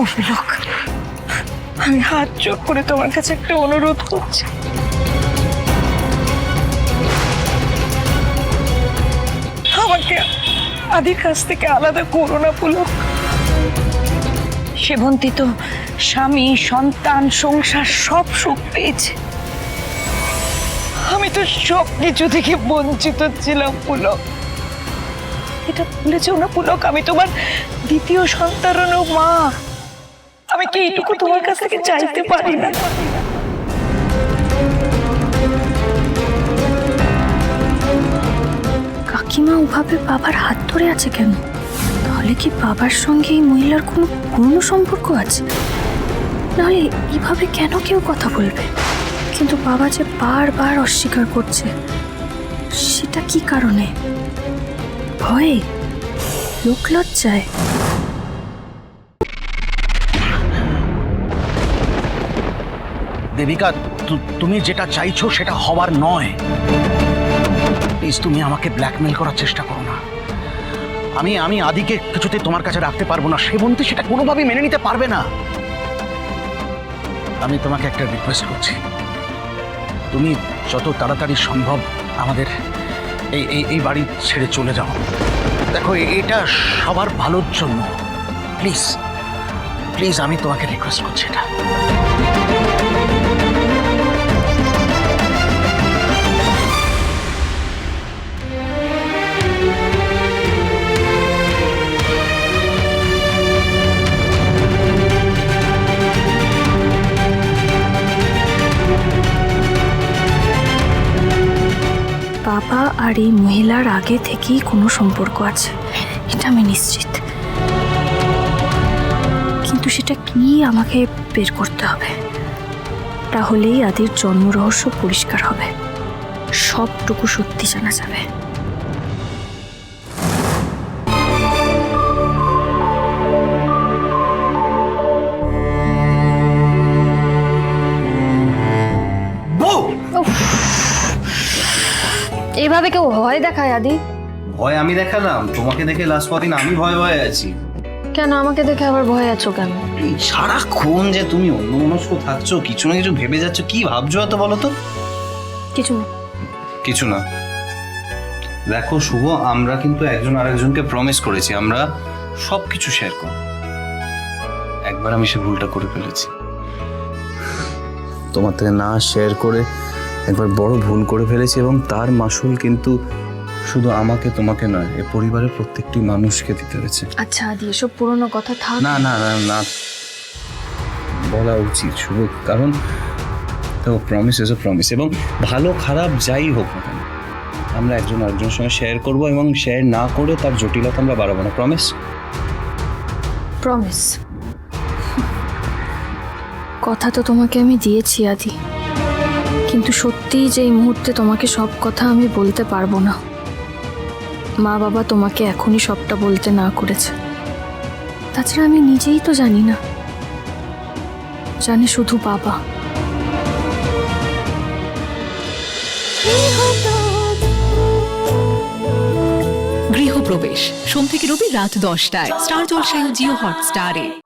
অভিলোক আমি হাত জোর করে তোমার কাছে একটা অনুরোধ করছি। আমাকে আদির কাছ থেকে আলাদা করো না, পুলক। সেবন্তী তো স্বামী, সন্তান, সংসার, সব সুখ পেয়েছে। আমি তো সব কিছু থেকে বঞ্চিত ছিলাম, পুলক। এটা ভুলেছেও না, পুলক? আমি তোমার দ্বিতীয় সন্তানেরও মা। আমি কি এইটুকু তোমার কাছ থেকে চাইতে পারি না? কাকিমা ওভাবে বাবার হাত ধরে আছে কেন? তাহলে কি বাবার সঙ্গে এই মহিলার কোনো পুরনো সম্পর্ক আছে? নাহলে এইভাবে কেন কেউ কথা বলবে? কিন্তু বাবা যে বারবার অস্বীকার করছে, সেটা কি কারণে? ভয়ে? লোকলজ্জায় দেবিকা তুমি যেটা চাইছো সেটা হওয়ার নয়। প্লিজ তুমি আমাকে ব্ল্যাকমেল করার চেষ্টা করো না। আমি আমি আদিকে কিছুতে তোমার কাছে রাখতে পারব না। সেবন্তী সেটা কোনোভাবেই মেনে নিতে পারবে না। আমি তোমাকে একটা রিকোয়েস্ট করছি। তুমি যত তাড়াতাড়ি সম্ভব আমাদের এই এই এই বাড়ি ছেড়ে চলে যাও। দেখো এটা সবার ভালোর জন্য। প্লিজ প্লিজ আমি তোমাকে রিকোয়েস্ট করছি এটা। আর এই মহিলার আগে থেকেই কোনো সম্পর্ক আছে, এটা আমি নিশ্চিত। কিন্তু সেটা কি আমাকে বের করতে হবে? তাহলেই আদির জন্ম রহস্য পরিষ্কার হবে। সবটুকু সত্যি জানা যাবে। এইভাবে কেউ ভয় দেখায় আদি? ভয় আমি দেখালাম। তোমাকে দেখে লাস্ট কদিন আমি ভয় ভয়ে আছি। কেন? আমাকে দেখে আবার ভয় আছো কেন? সারাক্ষণ যে তুমি অন্য মনস্ক থাকছো কিছু না কিছু ভেবে যাচ্ছ কি ভাবছ এত বলো তো? কিছু না। কিছু না। দেখো শুভ আমরা কিন্তু একজন আরেকজনকে প্রমিস করেছি আমরা সব কিছু শেয়ার করব। একবার আমি সে ভুলটা করে ফেলেছি। তোমার থেকে না শেয়ার করে একবার বড় ভুল করে ফেলেছি এবং তার মাসুল কিন্তু শুধু আমাকে তোমাকে নয় এ পরিবারের প্রত্যেকটি মানুষকে দিতে হয়েছে। আচ্ছা আদি এসব পুরনো কথা থাক। না না না না বলা উচিত শুভ কারণ তো প্রমিস ইজ এ প্রমিস এবং ভালো খারাপ যাই হোক না কেন আমরা একজন আরেকজনের সঙ্গে শেয়ার করব এবং শেয়ার না করে তার জটিলতা আমরা বাড়াবো না প্রমিস প্রমিস কথা তো তোমাকে আমি দিয়েছি আদি। কিন্তু সত্যিই যে এই মুহূর্তে তোমাকে সব কথা আমি বলতে পারব না। মা বাবা তোমাকে এখনই সবটা বলতে না করেছে। তাছাড়া আমি নিজেই তো জানি না। জানে শুধু বাবা। গৃহপ্রবেশ। সোম থেকে রবি রাত দশটায়। স্টার জলসায় জিও হটস্টারে।